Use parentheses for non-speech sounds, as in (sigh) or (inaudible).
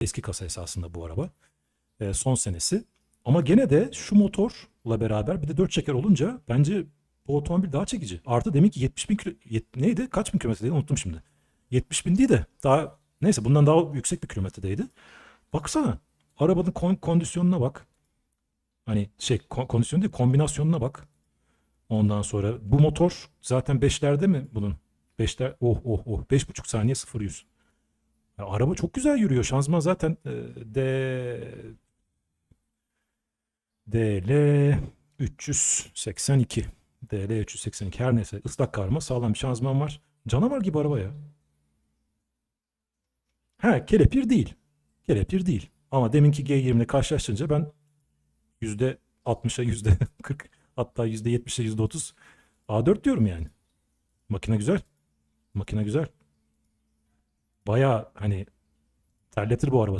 Eski kasa esasında bu araba. Ee, son senesi. Ama gene de şu motorla beraber bir de 4 çeker olunca bence bu otomobil daha çekici. Artı demin ki 70 bin kilo, yet- neydi? Kaç bin kilometredeydi unuttum şimdi. 70 bin değil de daha neyse bundan daha yüksek bir kilometredeydi. Baksana arabanın kon- kondisyonuna bak. Hani şey kon- kondisyon değil kombinasyonuna bak. Ondan sonra bu motor zaten 5'lerde mi bunun? 5'ler oh oh oh 5,5 saniye 0 100. Ya araba çok güzel yürüyor. Şanzıman zaten e, D DL 382. DL 382 her neyse ıslak karma sağlam bir şanzıman var. Canavar gibi araba ya. Ha kelepir değil. Kelepir değil. Ama deminki G20 ile karşılaştırınca ben %60'a %40 (laughs) hatta %70'e %30 A4 diyorum yani. Makine güzel. Makine güzel. Baya hani terletir bu araba.